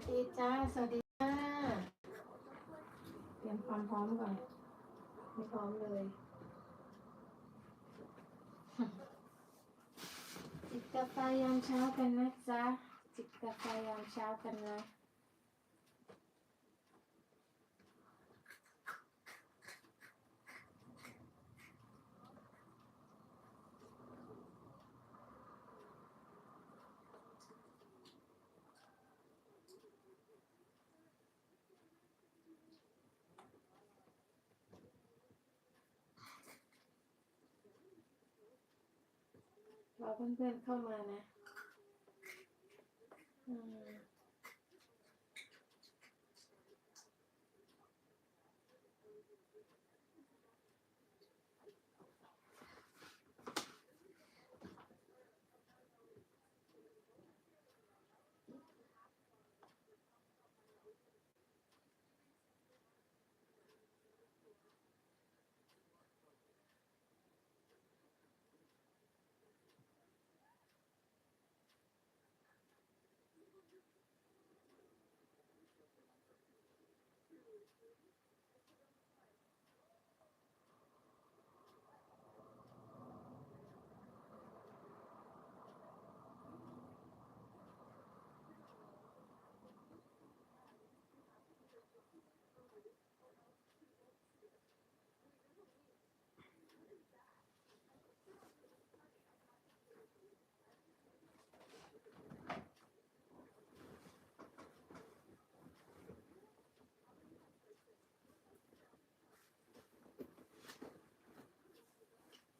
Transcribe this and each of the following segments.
วัสดีจ้า สวัสดีจ้า เตรียมความพร้อมก่อน ไม่พร้อมเลยจิบกาแฟยามเช้ากันนะจ๊ะจิบกาแฟยามเช้ากันนะ รอเพื่อนๆเข้ามานะ อืม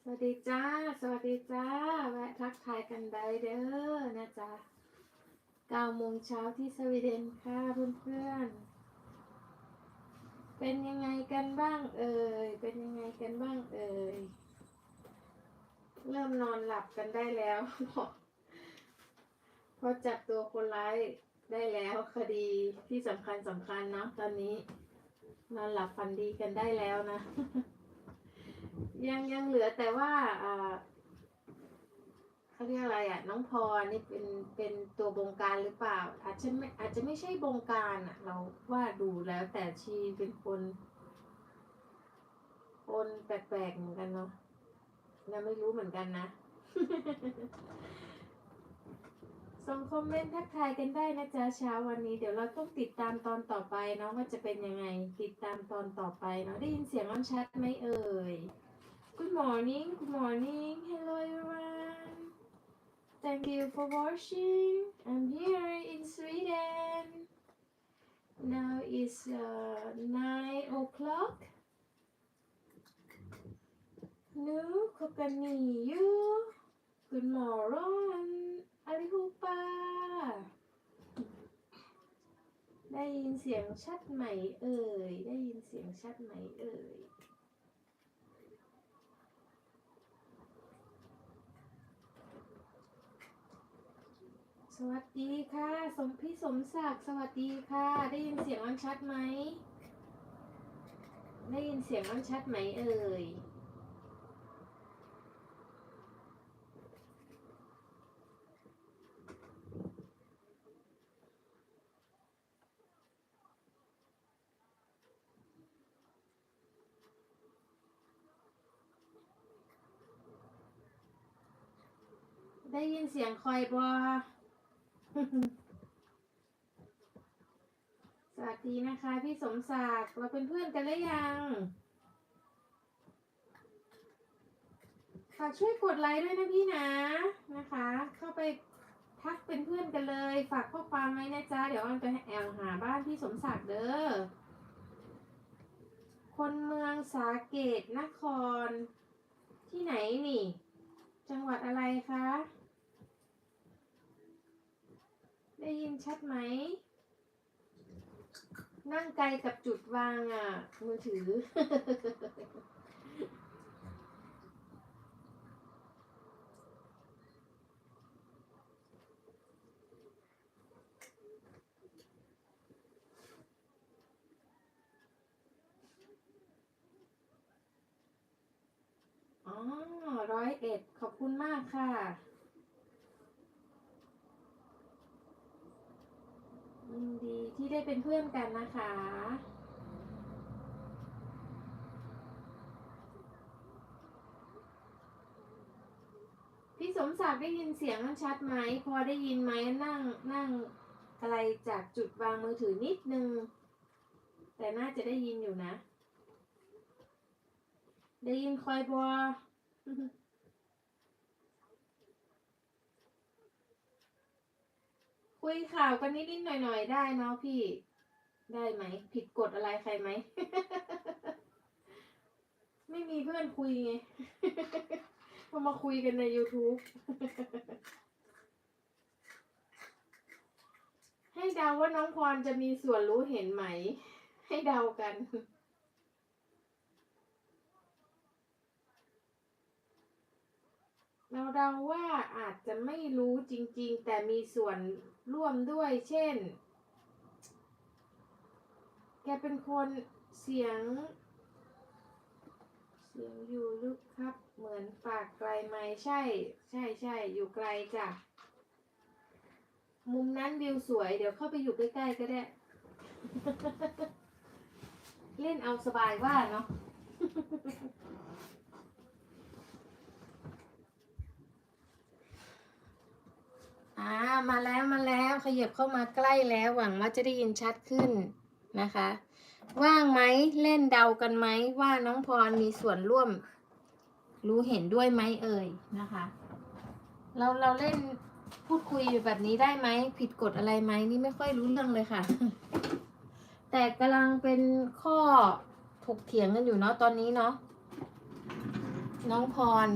ส วัสดีจ้า สวัสดีจ้า แวะทักทายกันได้เด้อนะจ๊ะ9โมงเช้าที่สวีเดนค่ะเพื่อนๆ เป็นยังไงกันบ้างเอ่ย เป็นยังไงกันบ้างเอ่ย เริ่มนอนหลับกันได้แล้วเพราะจับตัวคนร้ายได้แล้วคดีที่สำคัญสำคัญเนาะตอนนี้ นอนหลับฝันดีกันได้แล้วนะ ยังยังเหลือแต่ว่าเขาเรียกอะไรอะ น้องพรนี่เป็นเป็นตัวบงการหรือเปล่า อาจจะไม่อาจจะไม่ใช่บงการอะ เราว่าดูแล้วแต่ชีเป็นคน คนแปลกๆเหมือนกันเนาะยังไม่รู้เหมือนกันนะส่งคอมเมนต์ทักทายกันได้นะจ๊ะเช้าวันนี้เดี๋ยวเราต้องติดตามตอนต่อไปเนาะว่าจะเป็นยังไง ติดตามตอนต่อไปเนาะได้ยินเสียงอ้อนชัดไหมเอ่ย Good morning Good morning Hello everyone Thank you for watching I'm here in Sweden Now is uh, 9 o'clock Nu klockan nio Good morgon allihopa ได้ยินเสียงชัดไหมเอ่ย ได้ยินเสียงชัดไหมเอ่ย ส วัสดีค่ะ สมพี่สมศักดิ์สวัสดีค่ะ ได้ยินเสียงมันชัดไหม ได้ยินเสียงมันชัดไหมเอ่ยได้ยินเสียงคอยบอ สวัสดีนะคะ พี่สมศักดิ์เราเป็นเพื่อนกันหรือยังฝากช่วยกดไลค์ด้วยนะพี่นะนะคะ เข้าไปทักเป็นเพื่อนกันเลย ฝากข้อความไว้นะจ๊ะ เดี๋ยวออนจะแอลหาบ้านพี่สมศักดิ์เด้อ คนเมืองสาเกตนคร ที่ไหนนี่ จังหวัดอะไรคะ ได้ยินชัดไหม นั่งไกลกับจุดวางอะ มือถือ อ๋อร้อยเอ็ด ขอบคุณมากค่ะ ยินดีที่ได้เป็นเพื่อนกันนะคะ พี่สมศักดิ์ได้ยินเสียงมันชัดไหม พอได้ยินไหมนั่งนั่งไกลจากจุดวางมือถือนิดนึง แต่น่าจะได้ยินอยู่นะ ได้ยินคอยบอ คุยข่าวกันนิดๆหน่อยๆได้เนาะพี่ ได้ไหม ผิดกฎอะไรใครไหม ไม่มีเพื่อนคุยไงก็มาคุยกันใน YouTube ให้เดาว่าน้องพรจะมีส่วนรู้เห็นไหม ให้เดากัน เราเดาว่าอาจจะไม่รู้จริง ๆ แต่มีส่วนร่วมด้วย เช่น แกเป็นคนเสียง เสียงอยู่ลึกครับ เหมือนปากไกลไหมใช่ ใช่ใช่อยู่ไกลจ้ะมุมนั้นวิวสวย เดี๋ยวเข้าไปอยู่ใกล้ๆก็ได้ เล่นเอาสบายว่าเนาะ อ่ามาแล้วมาแล้วขยับเข้ามาใกล้แล้วหวังว่าจะได้ยินชัดขึ้นนะคะ ว่างไหมเล่นเดากันไหมว่าน้องพรมีส่วนร่วม รู้เห็นด้วยไหมเอ่ยนะคะ เราเราเล่นพูดคุยแบบนี้ได้ไหมผิดกฎอะไรไหมนี่ไม่ค่อยรู้เรื่องเลยค่ะ แต่กำลังเป็นข้อถกเถียงกันอยู่เนาะตอนนี้เนาะน้องพร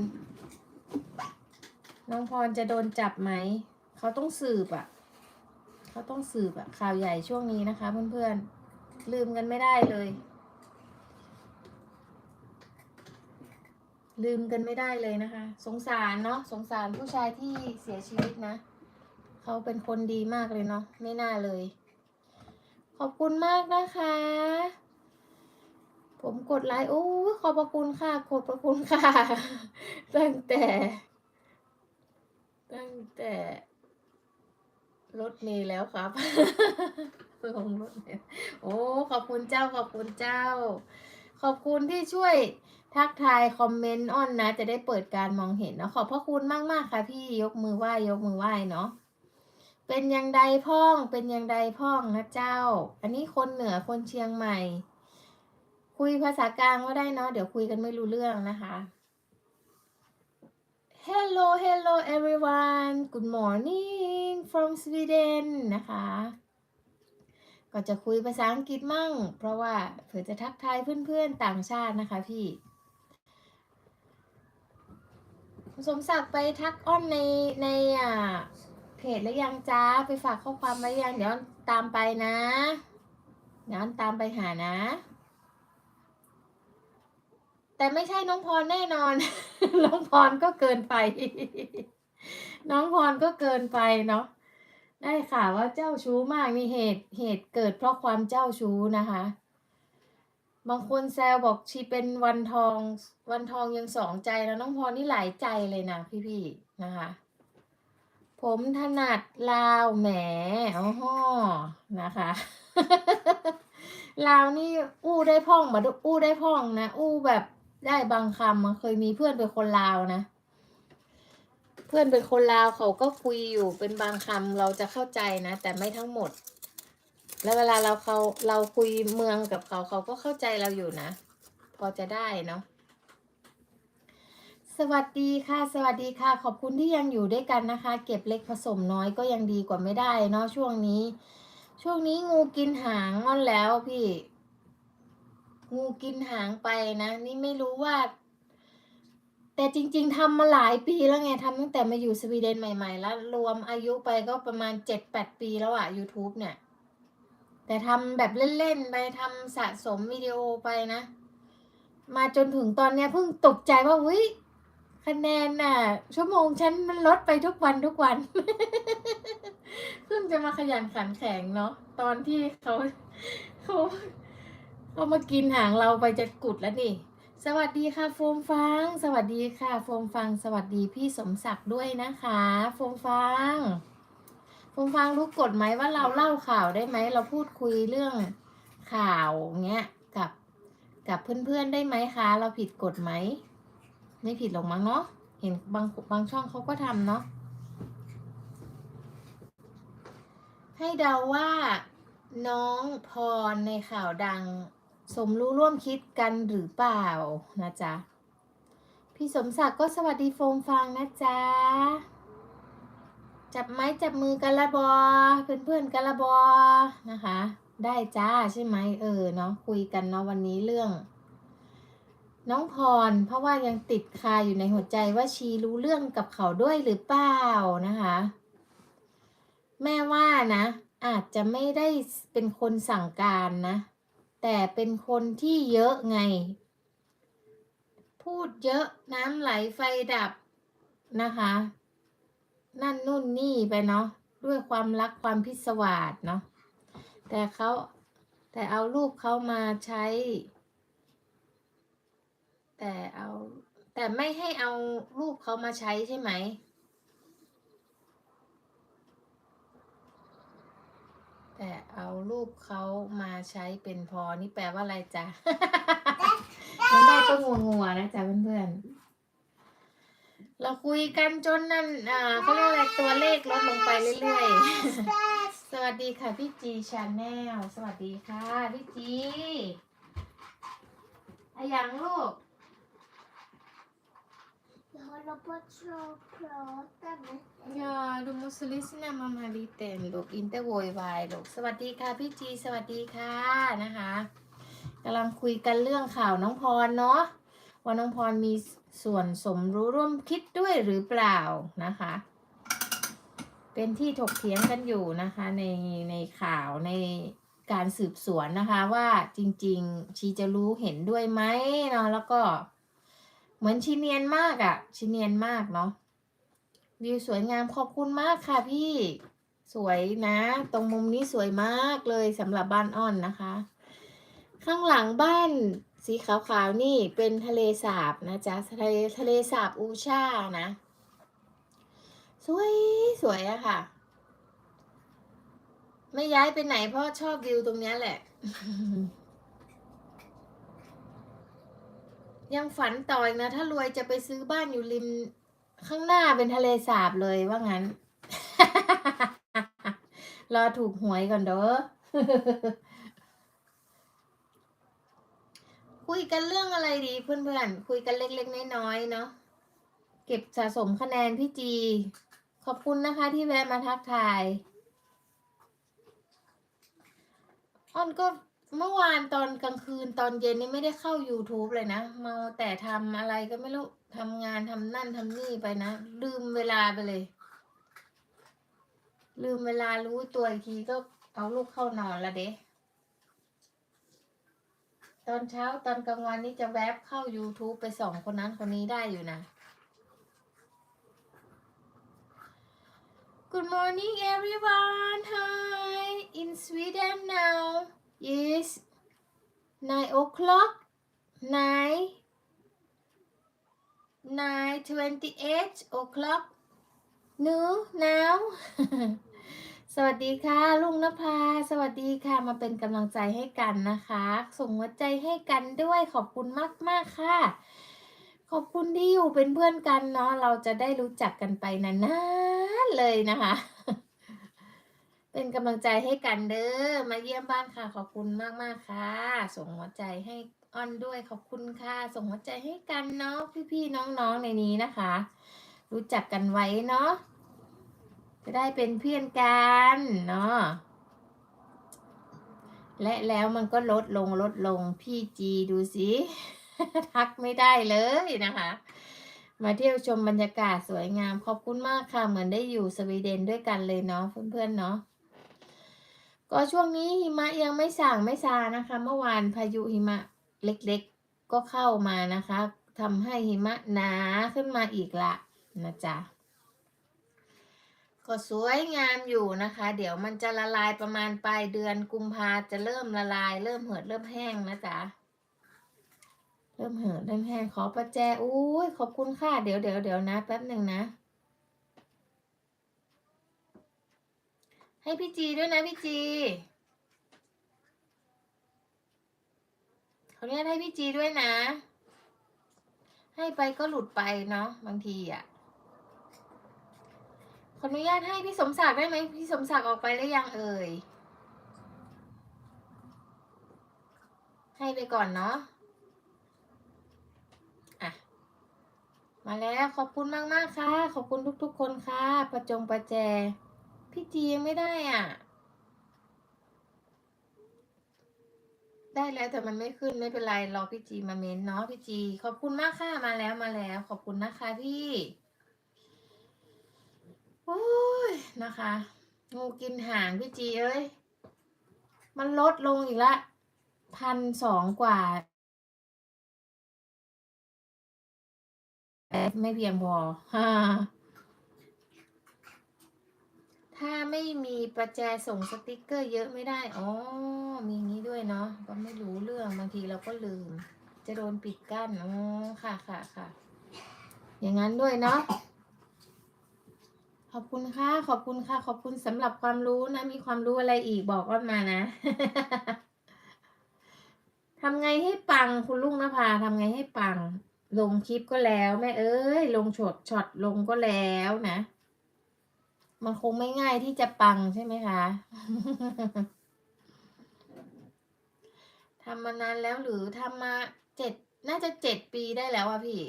น้องพรจะโดนจับไหม เขาต้องสืบอะ่ะ เขาต้องสืบอะ่ะ ข่าวใหญ่ช่วงนี้นะคะ เพื่อนๆ ลืมกันไม่ได้เลย ลืมกันไม่ได้เลยนะคะ สงสารเนาะสงสารผู้ชายที่เสียชีวิตนะ เขาเป็นคนดีมากเลยเนาะไม่น่าเลย ขอบคุณมากนะคะผมกดไลค์โอ้ขอบพระคุณค่ะขอบพระคุณค่ะ ตั้งแต่ ตั้งแต่ รถเมล์แล้วครับลงรถเมล์โอ้ ขอบคุณเจ้า ขอบคุณเจ้า ขอบคุณที่ช่วยทักทายคอมเมนต์อ้อนนะ จะได้เปิดการมองเห็นเนาะขอบพระคุณมาก ๆ ค่ะพี่ยกมือไหว้ยกมือไหว้เนาะเป็นยังใดพ่องเป็นยังใดพ่องนะเจ้า อันนี้คนเหนือคนเชียงใหม่ คุยภาษากลางก็ได้เนาะเดี๋ยวคุยกันไม่รู้เรื่องนะคะ Hello hello everyone good morning from Sweden นะคะ ก็จะคุยภาษาอังกฤษมั่ง เพราะว่าเผื่อจะทักทายเพื่อนๆต่างชาตินะคะพี่สมศักดิ์ไปทักอ้อนในในอ่าเพจแล้วยังจ้าไปฝากข้อความไว้ยังเดี๋ยวตามไปนะเดี๋ยวตามไปหานะ แต่ไม่ใช่น้องพรแน่นอน น้องพรก็เกินไป น้องพรก็เกินไปเนาะ ได้ข่าวว่าเจ้าชู้มากนี่เหตุเหตุเกิดเพราะความเจ้าชู้นะคะ บางคนแซวบอกชีเป็นวันทอง วันทองยังสองใจแล้วน้องพรนี่หลายใจเลยนะพี่ๆนะคะ ผมถนัดลาวแหมอ๋อนะคะ ลาวนี่อู้ได้พ่องมาดูอู้ได้พ่องนะ อู้แบบ ได้บางคำอะเคยมีเพื่อนเป็นคนลาวนะ เพื่อนเป็นคนลาวเขาก็คุยอยู่เป็นบางคำเราจะเข้าใจนะ แต่ไม่ทั้งหมด แล้วเวลาเราเขาเราคุยเมืองกับเขาเขาก็เข้าใจเราอยู่นะ พอจะได้เนาะสวัสดีค่ะ สวัสดีค่ะ ขอบคุณที่ยังอยู่ด้วยกันนะคะ เก็บเล็กผสมน้อยก็ยังดีกว่าไม่ได้เนาะช่วงนี้ ช่วงนี้งูกินหางงอนแล้วพี่ งูกินหางไปนะ นี่ไม่รู้ว่า แต่จริง ๆทำมาหลายปีแล้วไงทำตั้งแต่มาอยู่สวีเดนใหม่ ๆ แล้ว รวมอายุไปก็ประมาณเจ็ดแปดปีแล้วอะ YouTube เนี่ย แต่ทำแบบเล่น ๆ ไปทำสะสมวิดีโอไปนะ มาจนถึงตอนเนี้ยเพิ่งตกใจว่าวิคะแนนน่ะ ชั่วโมงฉันมันลดไปทุกวันทุกวันเพิ่งจะมาขยันขันแข็งเนาะตอนที่เขาเขา เขามากินหางเราไปจะกุดแล้วนี่ สวัสดีค่ะโฟมฟัง สวัสดีค่ะโฟมฟัง สวัสดีพี่สมศักดิ์ด้วยนะคะโฟมฟังโฟคุณฟังรู้กฎไหมว่าเราเล่าข่าวได้ไหม เราพูดคุยเรื่องข่าวเงี้ยกับกับเพื่อนๆได้ไหมคะ เราผิดกฎไหม ไม่ผิดหรอกมั้งเนาะ เห็นบางบางช่องเขาก็ทำเนาะ ให้เดาว่าน้องพรในข่าวดัง สมรู้ร่วมคิดกันหรือเปล่านะจ๊ะ พี่สมศักดิ์ก็สวัสดีโฟมฟังนะจ๊ะ จับไม้จับมือกันละบอเพื่อนเพื่อนกันละบอนะคะ ได้จ้าใช่ไหมเออเนาะคุยกันเนาะวันนี้เรื่อง น้องพร เพราะว่ายังติดคาอยู่ในหัวใจว่าชีรู้เรื่องกับเขาด้วยหรือเปล่านะคะ แม่ว่านะ อาจจะไม่ได้เป็นคนสั่งการนะ แต่เป็นคนที่เยอะไง พูดเยอะน้ำไหลไฟดับนะคะ นั่นนู่นนี่ไปเนาะด้วยความรักความพิศวาสเนาะแต่เขาแต่เอารูปเขามาใช้ แต่เอาแต่ไม่ให้เอารูปเขามาใช้ใช่ไหม แต่เอารูปเขามาใช้เป็นพอนี่แปลว่าอะไรจ๊ะ มันได้ก็งัวงัวๆนะจ๊ะเพื่อนๆ เราคุยกันจนนั่นอ่าเขาเรียกอะไรตัวเลขลดลงไปเรื่อยๆ สวัสดีค่ะพี่จีชาแนล สวัสดีค่ะพี่จีอะยังลูก Jag håller på att slå och prata med อย่าดูมุสลิสนะมามาดีเต็นลูกอินเตอร์โวยวายลูกสวัสดีค่ะพี่จีสวัสดีค่ะนะคะกำลังคุยกันเรื่องข่าวน้องพรเนาะว่าน้องพรมีส่วนสมรู้ร่วมคิดด้วยหรือเปล่านะคะ เป็นที่ถกเถียงกันอยู่นะคะในในข่าวในการสืบสวนนะคะว่าจริง ๆ ชีจะรู้เห็นด้วยไหมเนาะแล้วก็ มือนชีเนียนมากอะ่ะ ชีเนียนมากเนาะวิวสวยงามขอบคุณมากค่ะพี่สวยนะ ตรงมุมนี้สวยมากเลยสำหรับบ้านอ้อนนะคะ ข้างหลังบ้านสีขาวๆนี่เป็นทะเลสาบนะจ๊ะทะเลทะเลสาบอูชานะ สวยสวยอะค่ะ ไม่ย้ายไปไหนเพราะชอบวิวตรงนี้แหละ ยังฝันต่ออีกนะ ถ้ารวยจะไปซื้อบ้านอยู่ริม ข้างหน้าเป็นทะเลสาบเลยว่างั้น รอถูกหวยก่อนเด้อคุยกันเรื่องอะไรดีเพื่อนๆ คุยกันเล็กๆ น้อยๆ เนาะ เก็บสะสมคะแนนพี่จี ขอบคุณนะคะที่แวะมาทักทาย อ้อนก็ เมื่อวานตอนกลางคืนตอนเย็นนี่ไม่ได้เข้า YouTube เลยนะเมาแต่ทำอะไรก็ไม่รู้ทำงานทำนั่นทำนี่ไปนะ ลืมเวลาไปเลย ลืมเวลารู้ตัวอีกทีก็เอาลูกเข้านอนละเด้ตอนเช้าตอนกลางวันนี่จะแวบเข้า YouTube ไปส่องคนนั้นคนนี้ได้อยู่นะ Good morning everyone hi in Sweden now is nine o'clock nine nine twenty eight o'clock no now สวัสดีค่ะ ลุงนภาสวัสดีค่ะมาเป็นกำลังใจให้กันนะคะ ส่งหัวใจให้กันด้วยขอบคุณมากมากค่ะ ขอบคุณที่อยู่เป็นเพื่อนกันเนาะเราจะได้รู้จักกันไปนานๆเลยนะคะ เป็นกำลังใจให้กันเด้อมาเยี่ยมบ้านค่ะ ขอบคุณมากๆค่ะ ส่งหัวใจให้อ้อนด้วยขอบคุณค่ะ ส่งหัวใจให้กันเนาะพี่ๆน้องๆในนี้นะคะ รู้จักกันไว้เนาะจะได้เป็นเพื่อนกันเนาะและแล้วมันก็ลดลงลดลงพี่จีดูสิทักไม่ได้เลยนะคะ มาเที่ยวชมบรรยากาศสวยงาม ขอบคุณมากค่ะ เหมือนได้อยู่สวีเดนด้วยกันเลยเนาะเพื่อนๆเนาะ ก็ช่วงนี้หิมะยังไม่สั่งไม่ซานะคะ เมื่อวานพายุหิมะเล็กๆ ก็เข้ามานะคะทำให้หิมะหนาขึ้นมาอีกละนะจ๊ะก็สวยงามอยู่นะคะ เดี๋ยวมันจะละลายประมาณปลายเดือนกุมภาจะเริ่มละลาย เริ่มเหือดเริ่มแห้งนะจ๊ะเริ่มเหือดเริ่มแห้งขอประแจอุ้ยขอบคุณค่ะเดี๋ยวเดี๋ยวเดี๋ยวนะแป๊บหนึ่งนะ ให้พี่จีด้วยนะพี่จีขออนุญาตให้พี่จีด้วยนะ ให้ไปก็หลุดไปเนาะบางทีอะขออนุญาตให้พี่สมศักดิ์ได้ไหมพี่สมศักดิ์ออกไปแล้วยังเอ่ย ให้ไปก่อนเนาะอะ มาแล้วขอบคุณมากมากๆค่ะ ขอบคุณทุกๆคนค่ะ ประจงประแจ พี่จียังไม่ได้อะ ได้แล้วแต่มันไม่ขึ้นไม่เป็นไรรอพี่จีมาเมนเนาะพี่จี ขอบคุณมากค่ะมาแล้วมาแล้ว ขอบคุณนะคะพี่โอ้ยนะคะ งูกินหางพี่จีเอ้ยมันลดลงอีกละพันสองกว่าไม่เพียงพอฮ่า ถ้าไม่มีประแจส่งสติกเกอร์เยอะไม่ได้ อ๋อ มีงี้ด้วยเนาะ ก็ไม่รู้เรื่องบางทีเราก็ลืม จะโดนปิดกั้น อ๋อ ค่ะค่ะค่ะ อย่างนั้นด้วยเนาะ ขอบคุณค่ะ ขอบคุณค่ะ ขอบคุณสำหรับความรู้นะ มีความรู้อะไรอีกบอกอ้อนมานะทำไงให้ปังคุณลุงนภาทำไงให้ปัง ลงคลิปก็แล้ว แม่เอ้ย ลงช็อตช็อตลงก็แล้วนะ มันคงไม่ง่ายที่จะปังใช่ไหมคะทำมานานแล้วหรือทำมาเจ็ดน่าจะเจ็ดปีได้แล้วอะพี่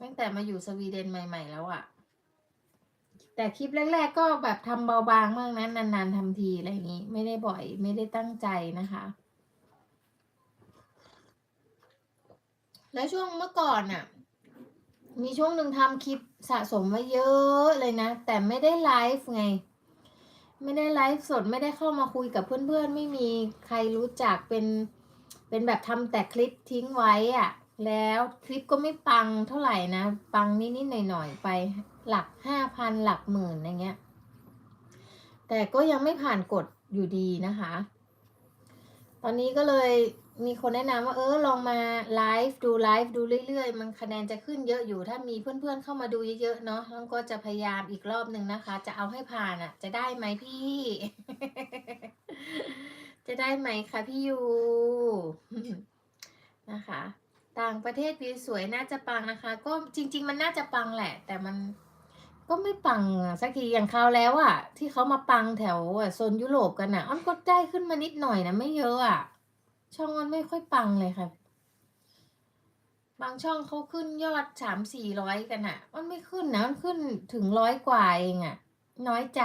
ตั้งแต่มาอยู่สวีเดนใหม่ ๆ แล้วอะแต่คลิปแรก ๆ ก็แบบทำเบาบางมากนะนานๆทำทีอะไรอย่างนี้ ไม่ได้บ่อย ไม่ได้ตั้งใจนะคะ แล้วช่วงเมื่อก่อนน่ะ มีช่วงหนึ่งทำคลิปสะสมไว้เยอะเลยนะ แต่ไม่ได้ไลฟ์ไง ไม่ได้ไลฟ์สดไม่ได้เข้ามาคุยกับเพื่อนๆ ไม่มีใครรู้จักเป็น เป็นแบบทำแต่คลิปทิ้งไว้อะแล้วคลิปก็ไม่ปังเท่าไหร่นะ ปังนิดๆหน่อยๆ ไปหลักห้าพันหลักหมื่นอะไรเงี้ย แต่ก็ยังไม่ผ่านกฎอยู่ดีนะคะ ตอนนี้ก็เลย มีคนแนะนำว่าเออลองมาไลฟ์ดูไลฟ์ดูเรื่อยๆ มันคะแนนจะขึ้นเยอะอยู่ถ้ามีเพื่อนๆเข้ามาดูเยอะๆเนาะแล้วก็จะพยายามอีกรอบหนึ่งนะคะ จะเอาให้ผ่านอะ จะได้ไหมพี่ จะได้ไหมคะพี่ยูนะคะ ต่างประเทศวิวสวยน่าจะปังนะคะ ก็จริง ๆ มันน่าจะปังแหละ แต่มันก็ไม่ปังสักทีอย่างคราวแล้วอะที่เขามาปังแถวอะโซนยุโรปกันอะอ้อนก็ได้ขึ้นมานิดหน่อยนะไม่เยอะอะ ช่องอ้อนไม่ค่อยปังเลยค่ะ บางช่องเขาขึ้นยอดสามสี่ร้อยกันอะอ้อนไม่ขึ้นนะอ้อนขึ้นถึงร้อยกว่าเองอะน้อยใจ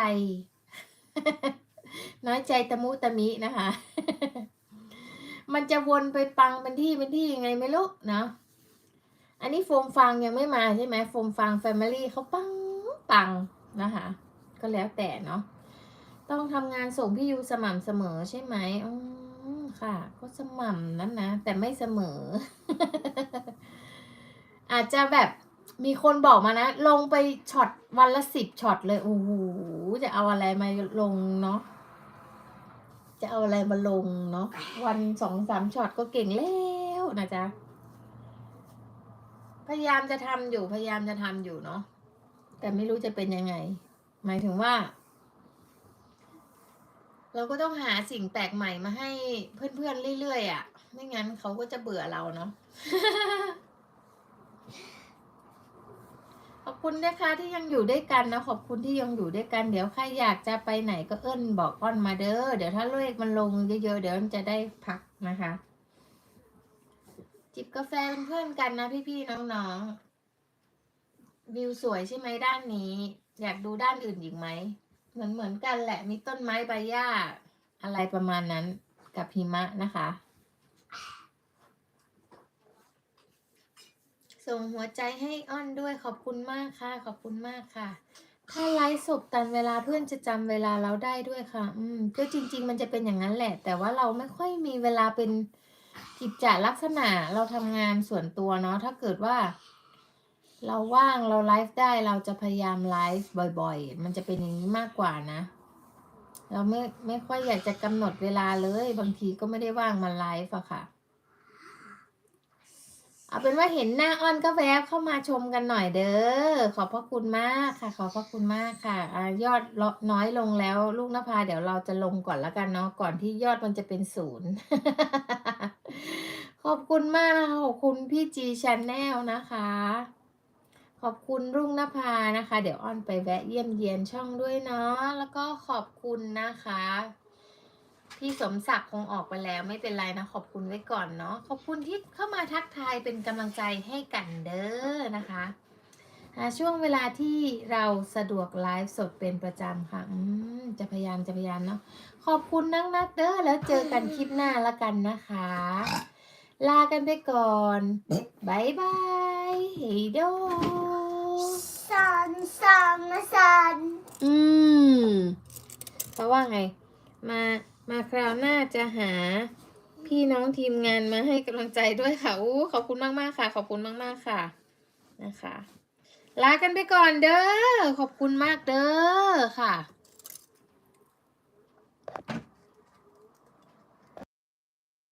น้อยใจตะมุตะมินะคะ มันจะวนไปปังเป็นที่เป็นที่ยังไงไม่รู้เนาะอันนี้โฟมฟังยังไม่มาใช่ไหมโฟมฟังแฟมิลี่เขาปังปังนะคะ ก็แล้วแต่เนาะต้องทำงานส่งพี่ยูสม่ำเสมอใช่ไหมอืม ค่ะก็สม่ำนั้นนะ แต่ไม่เสมอ อาจจะแบบมีคนบอกมานะ ลงไปช็อตวันละสิบช็อตเลย โอ้โห จะเอาอะไรมาลงเนาะ จะเอาอะไรมาลงเนาะ วันสองสามช็อตก็เก่งแล้วนะจ๊ะ พยายามจะทำอยู่ พยายามจะทำอยู่เนาะ แต่ไม่รู้จะเป็นยังไง หมายถึงว่า เราก็ต้องหาสิ่งแปลกใหม่มาให้เพื่อนๆเรื่อยๆอะ่ะ ไม่งั้นเขาก็จะเบื่อเราเนาะ ขอบคุณนะคะที่ยังอยู่ด้วยกันนะ ขอบคุณที่ยังอยู่ด้วยกัน เดี๋ยวใครอยากจะไปไหนก็เอิ้นบอกอ้อนมาเด้อ เดี๋ยวถ้าเลขมันลงเยอะๆเดี๋ยวมันจะได้พักนะคะ จิบกาแฟเป็นเพื่อนกันนะพี่ๆน้องๆ วิวสวยใช่ไหมด้านนี้ อยากดูด้านอื่นอีกไหม เหมือนเหมือนกันแหละ มีต้นไม้ใบหญ้า อะไรประมาณนั้นกับหิมะนะคะ ส่งหัวใจให้อ้อนด้วยขอบคุณมากค่ะ ขอบคุณมากค่ะ ถ้าไลฟ์สดตันเวลาเพื่อนจะจำเวลาเราได้ด้วยค่ะ อืมก็จริง ๆ มันจะเป็นอย่างนั้นแหละ แต่ว่าเราไม่ค่อยมีเวลาเป็นกิจจลักษณะเราทำงานส่วนตัวเนาะถ้าเกิดว่า เราว่างเราไลฟ์ได้เราจะพยายามไลฟ์บ่อย ๆ มันจะเป็นอย่างนี้มากกว่านะ เราไม่ไม่ค่อยอยากจะกำหนดเวลาเลย บางทีก็ไม่ได้ว่างมาไลฟ์อะค่ะ เอาเป็นว่าเห็นหน้าอ้อนก็แวบเข้ามาชมกันหน่อยเด้อขอบพระคุณมากค่ะ ขอบพระคุณมากค่ะอยอดลดน้อยลงแล้ว ลูกนภาเดี๋ยวเราจะลงก่อนแล้วกันเนาะก่อนที่ยอดมันจะเป็นศูนย์ขอบคุณมากนะคะขอบคุณพี่จีชาแนลนะคะ ขอบคุณรุ่งนภานะคะ เดี๋ยวอ้อนไปแวะเยี่ยมเยียนช่องด้วยเนาะแล้วก็ขอบคุณนะคะพี่สมศักดิ์คงออกไปแล้วไม่เป็นไรนะ ขอบคุณไว้ก่อนเนาะขอบคุณที่เข้ามาทักทายเป็นกำลังใจให้กันเด้อนะคะช่วงเวลาที่เราสะดวกไลฟ์สดเป็นประจำค่ะจะพยายามจะพยายามเนาะขอบคุณนักนักเด้อแล้วเจอกันคลิปหน้าละกันนะคะ ลากันไปก่อนบายบายเฮโด สันสันมาสันอืมเพราะว่าไง มามาคราวหน้าจะหา พี่น้องทีมงานมาให้กำลังใจด้วยค่ะอู้ขอบคุณมากมากค่ะ ขอบคุณมากมากค่ะ นะคะ ลากันไปก่อนเด้อ ขอบคุณมากเด้อค่ะ